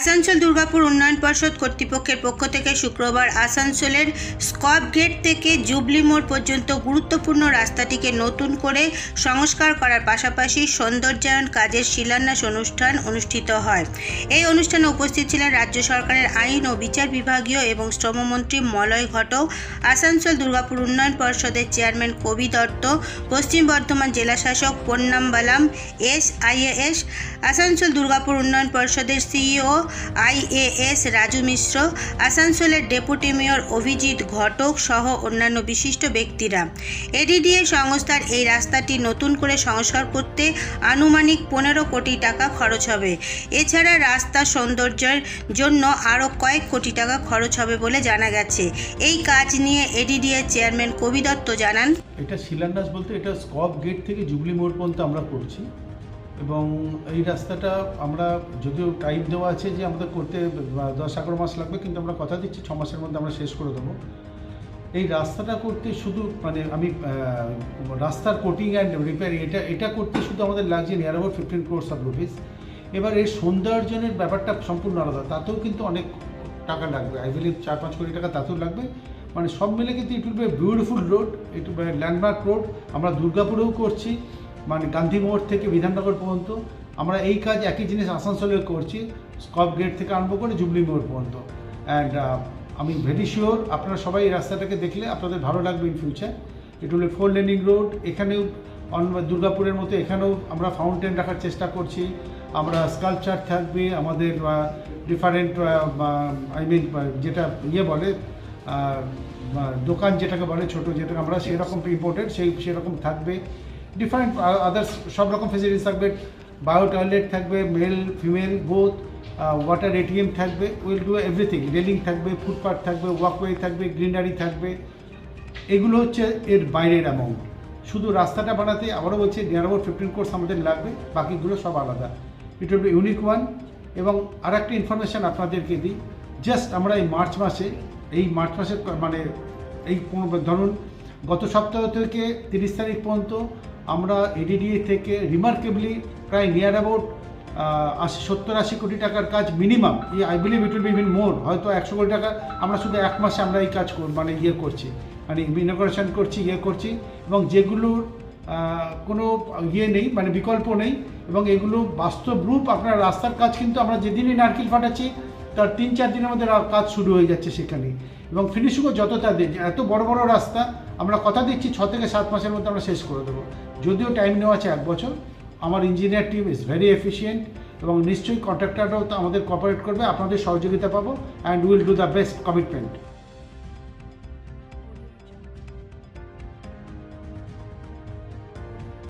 আসানসোল দুর্গাপুর উন্নয়ন পর্ষদ কর্তৃপক্ষের পক্ষ থেকে শুক্রবার আসানসোলের স্কপ গেট থেকে জুবলি মোড় পর্যন্ত গুরুত্বপূর্ণ রাস্তাটিকে নতুন করে সংস্কার করার পাশাপাশি সৌন্দর্যায়ন কাজের শিলান্যাস অনুষ্ঠান অনুষ্ঠিত হয়। এই অনুষ্ঠানে উপস্থিত ছিলেন রাজ্য সরকারের আইন ও বিচার বিভাগীয় এবং শ্রমমন্ত্রী মলয় ঘটক, আসানসোল দুর্গাপুর উন্নয়ন পর্ষদের চেয়ারম্যান কবি দত্ত, পশ্চিম বর্ধমান জেলাশাসক পন্নাম্বালাম, এস আইএএস আসানসোল দুর্গাপুর উন্নয়ন পর্ষদের সিইও আইএএস রাজু মিশ্র আসানসোলের ডেপুটি মেয়র অভিজিৎ ঘটক সহ অন্যান্য বিশিষ্ট ব্যক্তিরা। এডিডিএ সংস্থার এই রাস্তাটি নতুন করে সংস্কার করতে আনুমানিক পনেরো কোটি টাকা খরচ হবে। এছাড়া রাস্তা সৌন্দর্যের জন্য আরও কয়েক কোটি টাকা খরচ হবে বলে জানা গেছে। এই কাজ নিয়ে এডিডিএ চেয়ারম্যান কবি দত্ত জানান, এটা শিলান্যাস বলতে এটা স্কপ গেট থেকে জুবলি মোড় পর্যন্ত আমরা করছি। এবং এই রাস্তাটা আমরা যদিও টাইম দেওয়া আছে যে আমাদের করতে দশ এগারো মাস লাগবে, কিন্তু আমরা কথা দিচ্ছি, ছ মাসের মধ্যে আমরা শেষ করে দেবো। এই রাস্তাটা করতে শুধু মানে আমি রাস্তার কোটিং অ্যান্ড রিপেয়ারিং এটা এটা করতে শুধু আমাদের লাগছে near about fifteen crores of rupees এবার এর সৌন্দর্যনের ব্যাপারটা সম্পূর্ণ আলাদা, তাতেও কিন্তু অনেক টাকা লাগবে। আই বিলিভ চার পাঁচ কোটি টাকা তাতেও লাগবে। মানে সব মিলে কিন্তু it will be beautiful road it landmark road আমরা দুর্গাপুরেও করছি মানে গান্ধী মোড় থেকে বিধাননগর পর্যন্ত আমরা এই কাজ একই জিনিস আসানসোলে করছি, স্কপ গেট থেকে আরম্ভ করে জুবলি মোড় পর্যন্ত। অ্যান্ড আমি ভেরি শিওর আপনারা সবাই এই রাস্তাটাকে দেখলে আপনাদের ভালো লাগবে in future it will four laning road এখানেও দুর্গাপুরের মতো এখানেও আমরা ফাউন্টেন রাখার চেষ্টা করছি। আমরা স্কাল্পচার থাকবে, আমাদের ডিফারেন্ট আই মিন যেটা ইয়ে বলে দোকান যেটাকে বলে ছোট, যেটাকে আমরা সেরকম ইম্পোর্টেড সেই, সেরকম থাকবে। ডিফারেন্ট আদার্স সব রকম ফেসিলিটিস থাকবে বায়ো টয়লেট থাকবে male female both water ATM থাকবে উইল ডু এভরিথিং রেলিং থাকবে ফুটপাথ থাকবে ওয়াকওয়ে থাকবে গ্রিনারি থাকবে, এগুলো হচ্ছে এর বাইরের অ্যামাউন্ট শুধু রাস্তাটা বানাতে, আবারও বলছি নিয়ার অ্যাবাউট ফিফটিন কোর্স আমাদের লাগবে, বাকিগুলো সব আলাদা। It will be unique one এবং আর একটা ইনফরমেশান আপনাদেরকে দিই জাস্ট আমরা এই মার্চ মাসে, এই মার্চ মাসের মানে এই ধরুন, গত সপ্তাহ থেকে তিরিশ তারিখ পর্যন্ত আমরা এডিডিএ থেকে রিমার্কেবলি প্রায় নিয়ার অ্যাবাউট আশি, সত্তর, আশি কোটি টাকার কাজ minimum E I believe it will be even more হয়তো একশো কোটি টাকা, আমরা শুধু এক মাসে আমরা এই কাজ মানে ইয়ে করছি মানে ইনোগ্রেশন করছি ইয়ে করছি, এবং যেগুলোর কোনো ইয়ে নেই মানে বিকল্প নেই, এবং এগুলো বাস্তব রূপ, আপনার রাস্তার কাজ কিন্তু আমরা যেদিনই নারকেল ফাটাচ্ছি, তার তিন, চার দিনের মধ্যে কাজ শুরু হয়ে যাচ্ছে সেখানে। এবং ফিনিশিংও যত তাদের এত বড় বড় রাস্তা, আমরা কথা দিচ্ছি ছ থেকে সাত মাসের মধ্যে আমরা শেষ করে দেবো। যদিও টাইম নেওয়া আছে এক বছর, আমার engineer team is very efficient এবং নিশ্চয়ই কন্ট্রাক্টাররাও আমাদের কোঅপারেট করবে, আপনাদের সহযোগিতা পাবো and will do the best commitment